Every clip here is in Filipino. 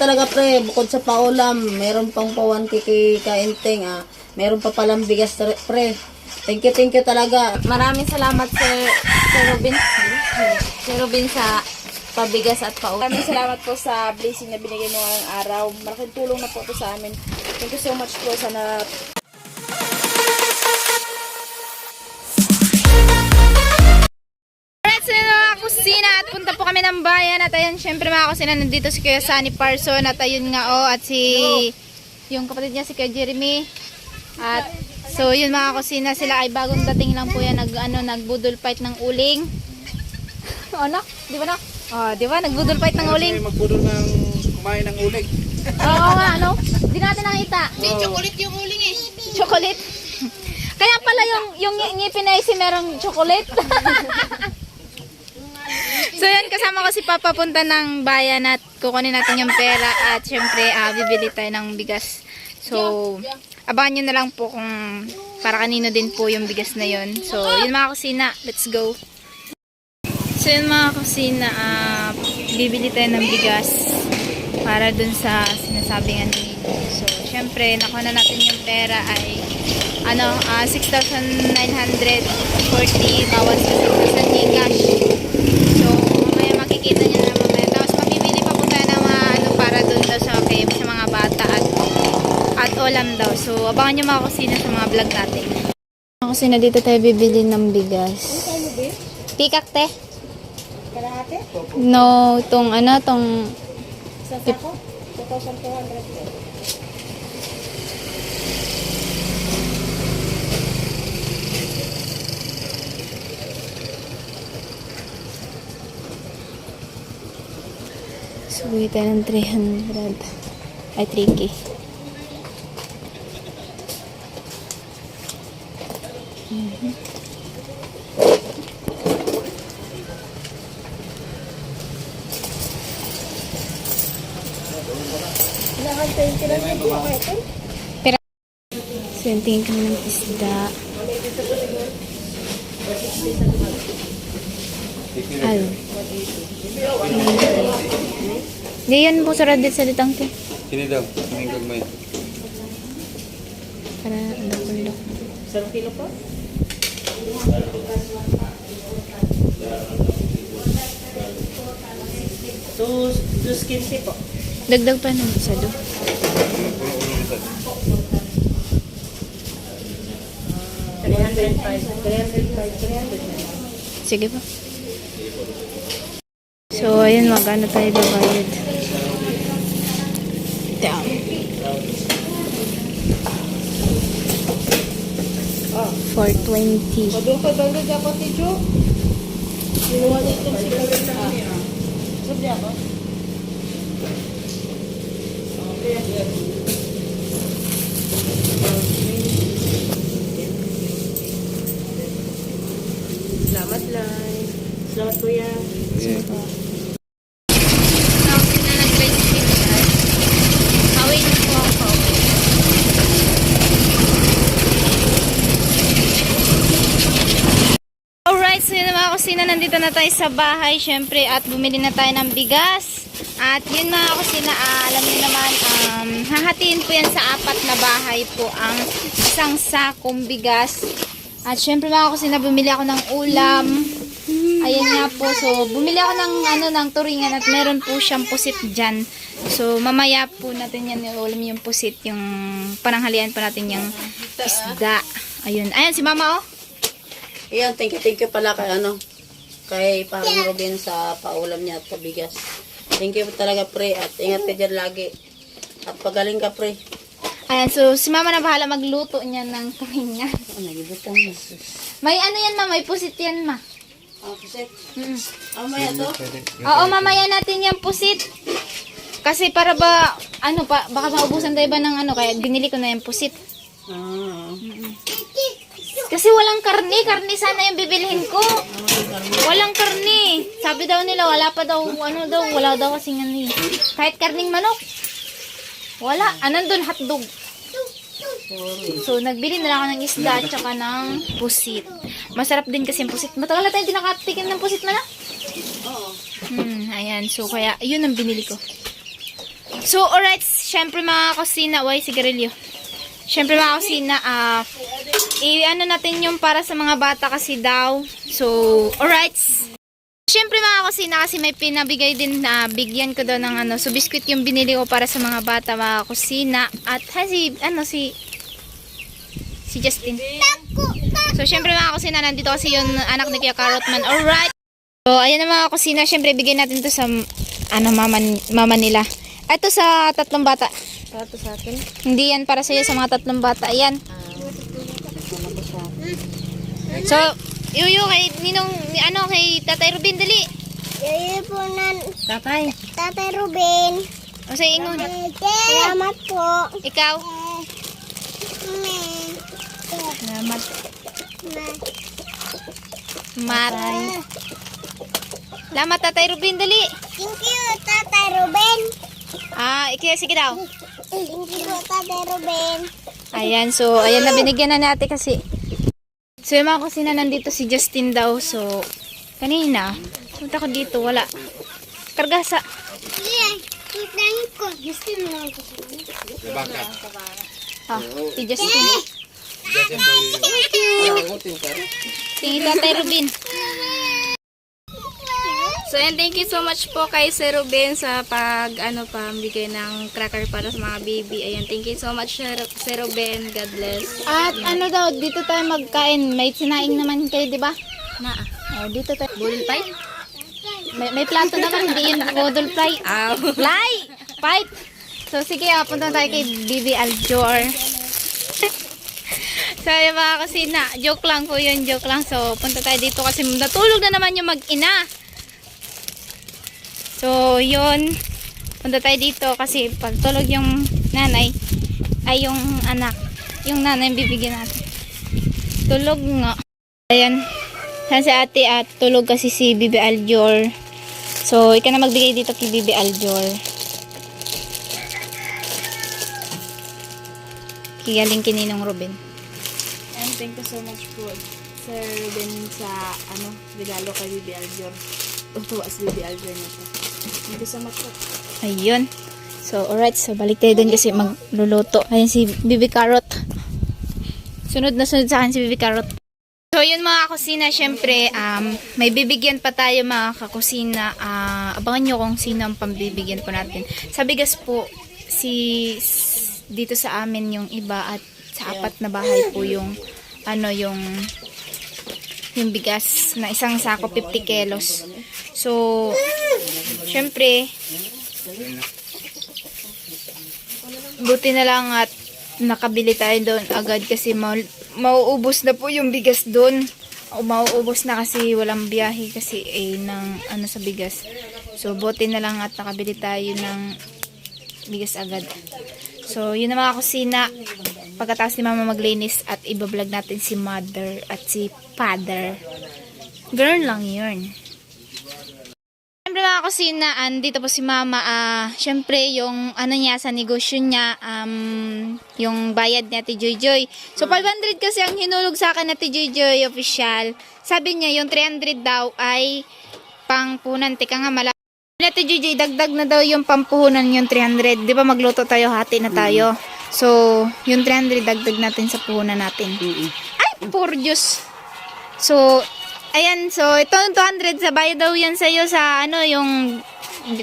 talaga pre, bukod sa paulam, meron pang pawan kay kainteng ah. Meron pa palang bigas pre. Thank you, thank you talaga. Maraming salamat Sir, Sir Robin. Sir Robin sa pabigas at paulam. Maraming salamat po sa blessing na binigay mo ngayong araw. Malaking tulong na po ito sa amin. Thank you so much po. Sana kami ng bayan at ayun, syempre mga kusina, nandito si Kuya Sunny Parson at ayun nga oh, at si yung kapatid niya si Kuya Jeremy at so yun mga kusina, sila ay bagong dating lang po yan, nag, ano, nagbudol fight ng uling o no? Di ba no? Oh, di ba? Nagbudol fight ng uling magbudol ng kumain ng uling. Oo nga, ano? Hindi natin nakita. chocolate yung uling eh. Chocolate? Kaya pala yung, yung ng- ngipin na isi merong chocolate. So yan, kasama ko si Papa punta ng bayan at kukunin natin yung pera at syempre ah, bibili tayo ng bigas. So, abangan nyo na lang po kung para kanino din po yung bigas na yun. So, yun mga kusina, let's go. So yun mga kusina, ah, bibili tayo ng bigas para dun sa sinasabing ano ni So, syempre, nakuha na natin yung pera ay ano, ah, 6,940 bawas sa 6,000 Gcash. So, mamaya makikita nyo na mamaya. Tapos, mamibili pa po tayo ng mga ano para dun daw sa, kay, sa mga bata at at ulam daw. So, abangan nyo mga kusina sa mga vlog natin. Mga kusina, dito tayo bibili ng bigas. Pikak, te? kalahati. No, tong ano, tong Sa sako. 2,200 po. Suwi tayo ng 300. Ay, 3K. Kailangan 20 lang po ako ito. So, yung tingin kami ng isda. Al. Di yan po sarad din sa litang te. Sini daw, sining gagmay. Para ano kulok. Isang kilo po? Two, two skins po. Dagdag pa ng isa do. Ulo-ulo nito. 305. 305. 300. Sige pa. So, ayun, magkano tayo babayad. Down. Oh. 420. Padung ka dapat dapat ito. Inuha dito si Karina. Sabi ako. Salamat lang. Salamat kuya. Yeah. Tapos na nag-live stream siya. Away na po ako. Alright, so yun mga kusina, nandito na tayo sa bahay, syempre, at bumili na tayo ng bigas. At yun mga kusina, ah, alam niyo naman, um, hahatiin po yan sa apat na bahay po ang isang sakong bigas. At syempre mga kusina, bumili ako ng ulam. Ayan nga po, so bumili ako ng, ano, ng turingan at meron po siyang pusit dyan. So mamaya po natin yan yung yung pusit, yung pananghalian pa natin yung isda. Ayun, ayan si mama oh. Ayan, thank you, thank you pala kay ano, kay parang Robin sa paulam niya at pabigas. Thank you talaga pre at ingat ka dyan lagi. At pagaling ka pre. Ayan, so si mama na bahala magluto niya ng turingan. Oh, nagibutang na. May ano yan ma, may pusit yan ma. Ah, kasi, Mm. ah, maya to. Oo, mamaya natin yung pusit. Kasi para ba, ano pa, baka maubusan tayo ba ng ano, kaya binili ko na yung pusit. Ah, Kasi walang karne, karne sana yung bibilhin ko. Walang karne. Sabi daw nila, wala pa daw, ano daw, wala daw kasing ano eh. Kahit karning manok. Wala, anan doon hotdog. So, nagbili na lang ako ng isda at saka ng pusit. Masarap din kasi yung pusit. Matagal na tayo hindi nakatikim ng pusit man ah. oo. Hmm, ayan. So, kaya, yun ang binili ko. So, alright, syempre mga kusina, why sigarilyo? Syempre mga kusina, ah, i-ano natin yung para sa mga bata kasi daw. So, alright. Syempre mga kusina kasi may pinabigay din na bigyan ko daw ng ano. So, biscuit yung binili ko para sa mga bata mga kusina. At ha, si, ano, si, si Justin. So, syempre mga kusina, nandito kasi yung anak ni Kuya Carrotman. Alright. So, ayan na mga kusina. Syempre, bigyan natin to sa, ano, mama, mama nila. Ito sa tatlong bata. Para to sa akin. Hindi yan para sa'yo sa mga tatlong bata. Ayan. So, yuyo kay Ninong, ni- ano, kay Tatay Rubin, dali. Iipunan Tatay. Tatay Ruben. O sa ingon. Salamat po. Ikaw. Salamat. Mat. Salamat, Tatay Rubin, dali. Thank you, Tatay Ruben. Ah, ikaya, sige daw. Thank you, Tatay Ruben. Ayan, so, ayan na binigyan na natin kasi. So, yung mga kusina nandito si Justin daw. So, kanina, punta ko dito, wala. Kargasa. Ah, si Justin. Tingin Tatay Rubin. So, and thank you so much po kay Sir Ruben sa pag, ano pa, bigay ng cracker para sa mga baby. Ayan, thank you so much, Sir, Sir Ruben. God bless. At ano daw, dito tayo magkain. May sinaing naman kayo, di ba? Na, Oh, dito tayo. bulil pie? May, may plato naman, hindi yun model fry. Ow. Fly! Fight! So, sige, ah, punta tayo kay Bibi Aljor. so, yung mga kasina, joke lang po yun, joke lang. So, punta tayo dito kasi natulog na naman yung mag-ina. So, yun. Punta tayo dito kasi pag tulog yung nanay, ay yung anak, yung nanay bibigyan natin. Tulog nga. Ayan. Yan si ate at tulog kasi si Bibi Aljor. So, ikaw na magbigay dito kay Bibi Aljor. Kigaling kininong Ruben. And thank you so much po, Sir Ruben, sa, ano, regalo kay Bibi Aljor. Tutuwa si Bibi Aljor na po. Ayun. So, alright. So, balik tayo dun kasi magluluto. Ayun si Bibi Carrot. Sunod na sunod sa akin si Bibi Carrot. So, yun mga kusina, syempre, um, may bibigyan pa tayo mga kakusina. Ah, abangan nyo kung sino ang pambibigyan po natin. Sa bigas po, si dito sa amin yung iba at sa apat na bahay po yung ano yung yung bigas na isang sako 50 kilos. So, syempre, buti na lang at nakabili tayo doon agad kasi ma- mauubos na po yung bigas doon. O mauubos na kasi walang biyahe kasi eh ng ano sa bigas. So buti na lang at nakabili tayo ng bigas agad. So yun na mga kusina. Pagkatapos ni mama maglinis at ibablog natin si mother at si father. Ganun lang yun. Mga kusina, andito po si mama. ah Siyempre, yung ano niya sa negosyo niya, um, yung bayad ni Ate Joy Joy. So, 500 kasi ang hinulog sa akin Ate Joy Joy official. Sabi niya, yung 300 daw ay pangpunan. Teka nga, malaki. Ate Joy Joy, dagdag na daw yung pampuhunan yung 300. Di ba magluto tayo, hati na tayo. So, yung 300 dagdag natin sa puhunan natin. Ay, poor Diyos. So, ayan, so ito 200 sa bayad daw yan sa'yo sa ano, yung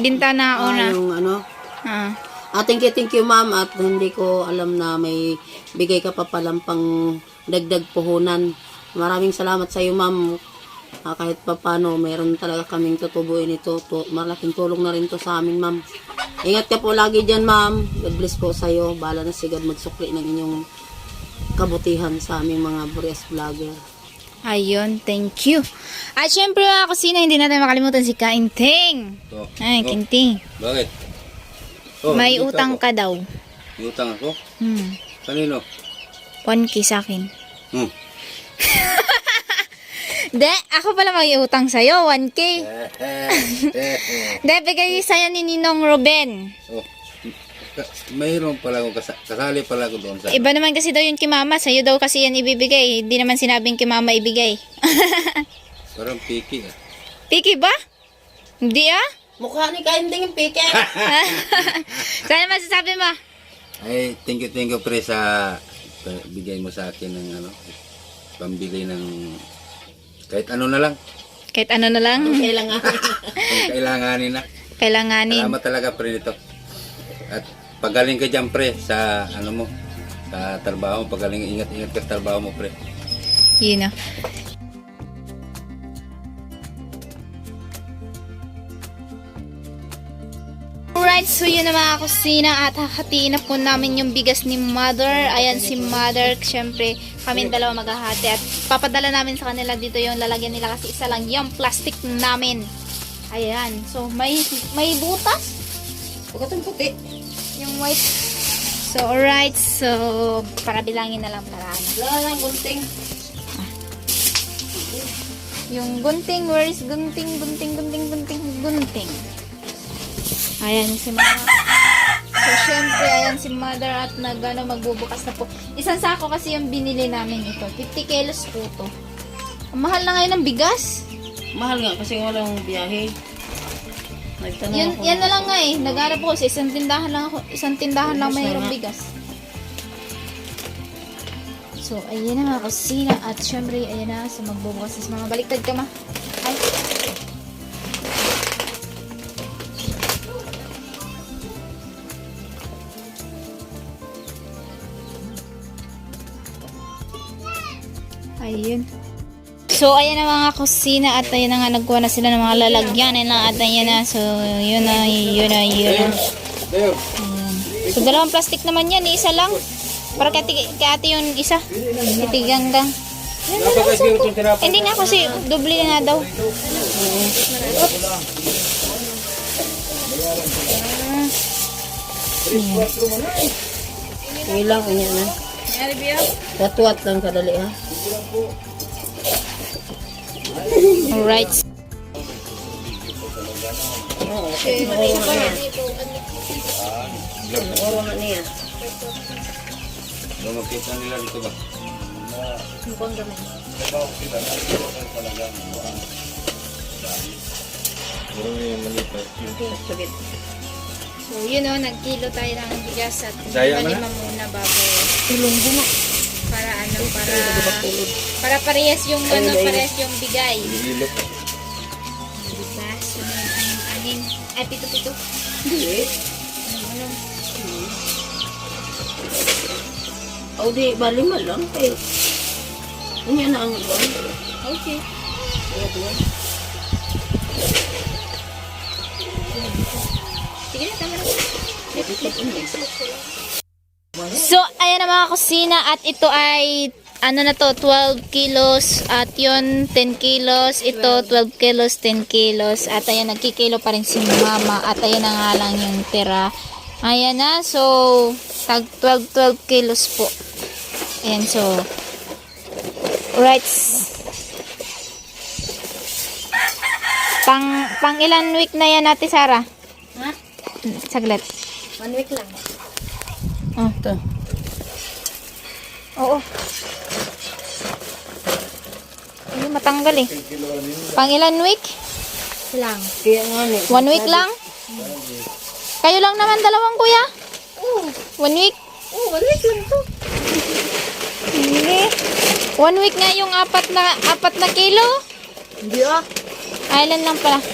binta na Ah, una. yung ano. Ah. Ah, thank you, thank you, ma'am. At hindi ko alam na may bigay ka pa palang pang dagdag puhunan. Maraming salamat sa iyo, ma'am. Ah, kahit pa paano, mayroon talaga kaming tutubuin ito. Tu- malaking tulong na rin to sa amin, ma'am. Ingat ka po lagi dyan, ma'am. God bless po sa iyo. Bala na si God magsukli ng inyong kabutihan sa aming mga Burias vlogger. Ayun, thank you. At syempre mga kusina, hindi natin makalimutan si Kainting. Ito. Ay, Oh, Kainting. Bakit? Oh, May utang ako. ka daw. May utang ako? Hmm. Kanino? 1K sa akin. Hmm. De, ako pala may utang sa'yo, 1K. De, bigay sa'yo ni Ninong Ruben. oh. Mayroon pala akong kasa- kasali pala ako doon sa... Iba naman kasi daw yung kay mama, sa'yo daw kasi yan ibibigay. Hindi naman sinabing kay mama ibigay. Parang piki ah. Piki ba? Hindi ah. Mukha ni kainding yung pike. so, ano masasabi mo? Ay, thank you, thank you pre sa bigay mo sa akin ng ano, pambili ng kahit ano na lang, Kahit ano na lang, Kailangan. kailanganin na. kailanganin. Salamat talaga pre dito. At pagaling ka dyan pre sa ano mo, sa trabaho mo, pagaling ingat-ingat ka sa trabaho mo pre. Yun o. Alright, so yun na mga kusina at hahatiin na po namin yung bigas ni Mother. Ayan si Mother, syempre kami dalawa maghahati at papadala namin sa kanila dito yung lalagyan nila kasi isa lang yung plastic namin. Ayan, so may may butas Pagkatong puti. Yung white. So alright, so para bilangin na lang para ano. Wala lang gunting. Yung gunting, where is gunting, gunting, gunting, gunting, gunting. Ayan si mama. So, syempre, ayan si mother at nag, ano, magbubukas na po. Isang sako kasi yung binili namin ito. 50 kilos po to. Ang mahal na ngayon ng bigas. Mahal nga kasi walang biyahe. Nagtanong Yan, ako. yan na lang nga eh. Naghanap ako sa isang tindahan lang ako. Isang tindahan lang mayroong bigas. So, ayan na mga kusina. At syempre, ayan na. So, magbubukas si mama. Baliktad ka ma. Ay. Ayun. So, ayan na mga kusina at ayan na nga nagkuha na sila ng mga lalagyanan na at ayan na. So, yun na, yun na, yun na. Ayan. So, dalawang plastic naman yan. Isa lang. Para kay ate, kay ate yung isa. Itong tinapay. Hindi nga kasi doble na nga daw. Sige lang, kanya na. Watwat lang kadali ha. Alright. Okay. Oro nga niya. Doon makita nila dito ba? Sagit. So, yun o, nagkilo tayo ng bigas at lima muna bago Tulong buna. Para ano, para para parehas yung ano, parehas yung bigay. Hilo. Diba? Sunod ang anin. Ay, pito-pito. Hindi. Ano? O di, bali man lang. Eh. Kanya na ang iba. Okay. Sige na, tama na. So, ayan na mga kusina at ito ay ano na to, 12 kilos at yon 10 kilos, ito 12 kilos, 10 kilos at ayan, nagkikilo pa rin si mama at ayan na nga lang yung tira. Ayan na, so tag 12, 12 kilos po. Ayan, so right. Pang, pang ilan week na yan ate Sara? Ha? Saglit. One week lang. Oh, Ito. Oo. Hindi matanggal eh. Pang ilan week? Lang. One week lang? Kayo lang naman dalawang kuya? Oo. One week? Oo, one week lang to. Hindi. One week nga yung apat na apat na kilo? Hindi ah. Island lang pala.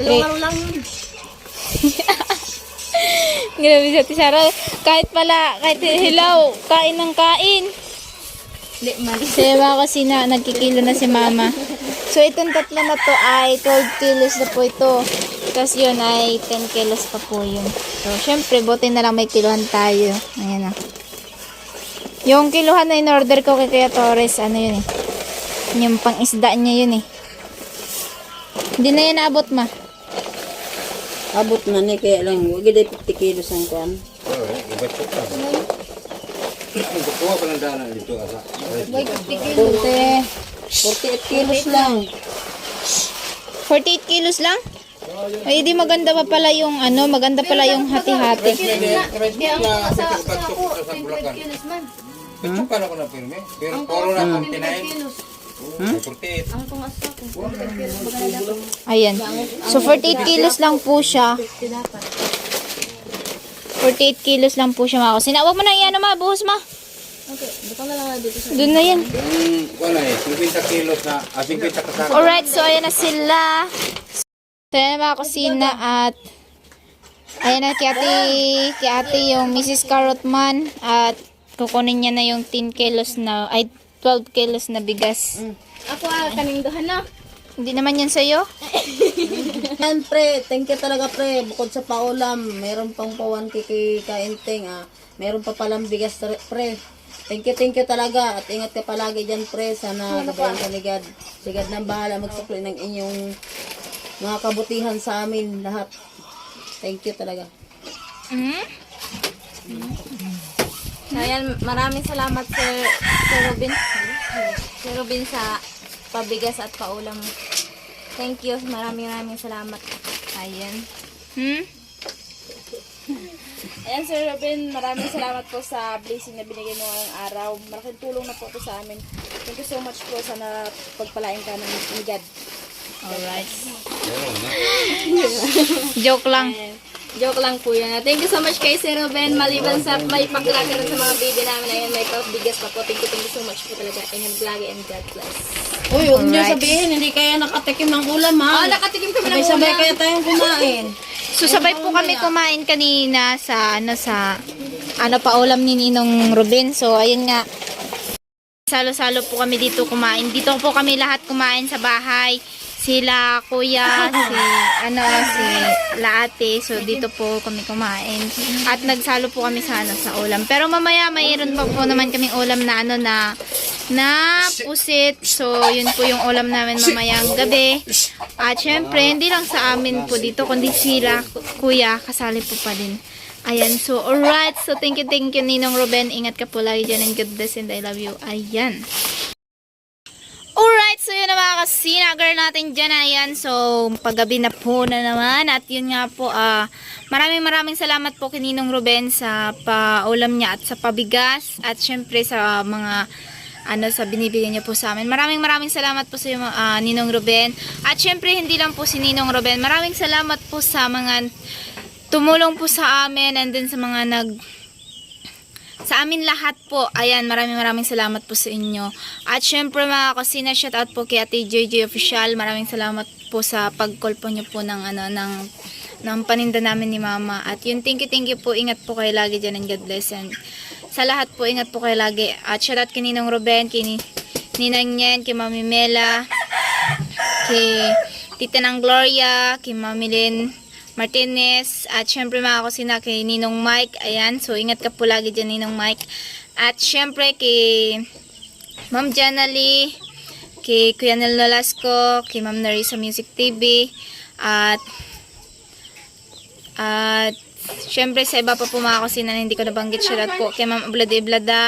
Dalawang araw lang yun. Grabe sa Tisara. Kahit pala, kahit hilaw, kain ng kain. Hindi, mali. Kaya mga kasi na, nagkikilo na si mama. So, itong tatlo na to ay 12 kilos na po ito. Tapos yun ay 10 kilos pa po yun. So, syempre, buti na lang may kiluhan tayo. Ayan na. Yung kiluhan na in-order ko kay Kuya Torres, ano yun eh. Yung pang isda niya yun eh. Hindi na yan naabot ma. Abot na ni kaya lang. Huwag gid 50 kilos ang kuan. Oo, iba ito pa. Kukuha pa ng daanan dito asa. 40. 48 kilos lang. 48 kilos lang? Ay, di maganda pa pala yung ano, maganda pala yung hati-hati. Kaya ako sa, sa ako, sa 25 Bulacan. kilos man. Ito pala ko na pirme. Pero puro na 49. kilos. Hmm? 48. Ang kung asa ko. Baga na dapat. Ayan. So, 48 kilos lang po siya. 48 kilos lang po siya mga kusina. Huwag mo na iyan ma, buhos ma. Okay, na lang dito sa... Doon na yan. Wala eh, 50 kilos na, ah, 50 kasama. Alright, so ayan na sila. So ayan mga kusina at ayan na kay ate yung Mrs. Carrotman at kukunin niya na yung 10 kilos na, ay 12 kilos na bigas. Ako ah, kaning duhan na. Hindi naman yan sa'yo? Yan pre, thank you talaga pre. Bukod sa paulam, meron pang pawan kay kainting ah. Meron pa palang bigas pre. Thank you, thank you talaga. At ingat ka palagi dyan pre. Sana gabayan ka ni God. Si God nang bahala magsukli ng inyong mga kabutihan sa amin lahat. Thank you talaga. Hmm? So, ayan, maraming salamat Sir, Sir Robin. Sir Robin sa pabigas at paulam. Thank you. Maraming maraming salamat. Ayan. Hmm? Ayan, Sir Robin, maraming salamat po sa blessing na binigay mo ngayong araw. Malaking tulong na po ito sa amin. Thank you so much po. Sana pagpalain ka ng ni God. Alright. Joke lang. Ayan. Joke lang po yan. Thank you so much kay Sir Robin. Maliban sa may paglaki rin sa mga baby namin. Ayun, may bigas pa po. Thank you, thank you so much po talaga. Ingat lagi and God bless. Uy, huwag niyo Alright. sabihin, hindi kaya nakatikim ng ulam ha. Oh, nakatikim kami ng Sabay-sabay ulam. kaya tayong kumain. So sabay po kami kumain kanina sa ano sa ano pa ulam ni Ninong Ruben. So ayun nga. Salo-salo po kami dito kumain. Dito po kami lahat kumain sa bahay. Sila kuya, si ano si Laate. So dito po kami kumain. At nagsalo po kami sa ano sa ulam. Pero mamaya mayroon pa po naman kaming ulam na ano na na pusit. So yun po yung ulam namin mamayang gabi. At syempre, hindi lang sa amin po dito, kundi sila, kuya, kasali po pa din. Ayan, so alright. So thank you, thank you Ninong Ruben. Ingat ka po lagi dyan and God bless and I love you. Ayan. So yun na mga kasinagar natin dyan. Ayan, so paggabi na po na naman. At yun nga po, ah maraming maraming salamat po kay Ruben sa paulam niya at sa pabigas. At syempre sa mga ano sa binibigay niya po sa amin. Maraming maraming salamat po sa iyo, ah, Ninong Ruben. At syempre hindi lang po si Ninong Ruben. Maraming salamat po sa mga tumulong po sa amin and then sa mga nag sa amin lahat po. Ayan, maraming maraming salamat po sa inyo. At syempre mga kusina, shout out po kay Ate JJ Official. Maraming salamat po sa pag-call po niyo po ng ano ng ng paninda namin ni Mama. At yun, thank you, thank you po. Ingat po kayo lagi dyan and God bless. And sa lahat po, ingat po kayo lagi. At shout out kay Ninong Ruben, kay ni, Ninang Nyen, kay Mami Mela, kay Tita ng Gloria, kay Mami Lynn Martinez, at syempre mga kusina kay Ninong Mike. Ayan, so ingat ka po lagi dyan Ninong Mike. At syempre kay Ma'am Jana Lee, kay Kuya Nel Nolasco, kay Ma'am Narisa Music TV, at at syempre sa iba pa po mga kusina na hindi ko nabanggit, shout out po kay Ma'am Oblada Iblada,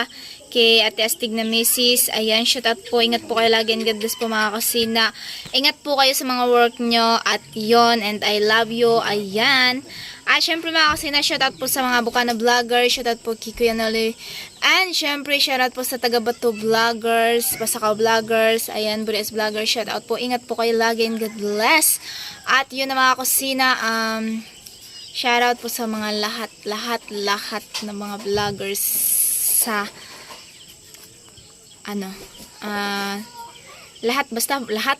kay Ate Astig na Mrs. Ayan, shout out po. Ingat po kayo lagi and God bless po mga kusina. Ingat po kayo sa mga work nyo at yon and I love you. Ayan. At syempre mga kusina, shout out po sa mga Bukana vlogger, shout out po kay Kuya Noli. And syempre, shout out po sa taga Bato vloggers, Pasakaw vloggers, ayan, Burias vloggers, shout out po. Ingat po kayo lagi and God bless. At yun na mga kusina, um, shout out po sa mga lahat, lahat, lahat ng mga vloggers sa ano, ah, lahat, basta lahat.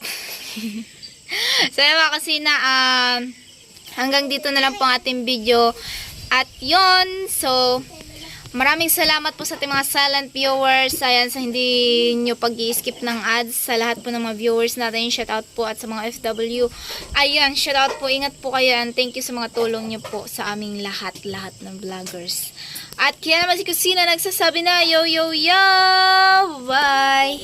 so, yun mga kasina, um, hanggang dito na lang po ang ating video. At yon so, maraming salamat po sa ating mga silent viewers. Ayan, sa hindi nyo pag skip ng ads. Sa lahat po ng mga viewers natin, shout out po at sa mga FW. Ayan, shout out po. Ingat po kayo. And thank you sa mga tulong nyo po sa aming lahat-lahat ng vloggers. At kaya naman si Kusina nagsasabi na, yo, yo, yo! Bye!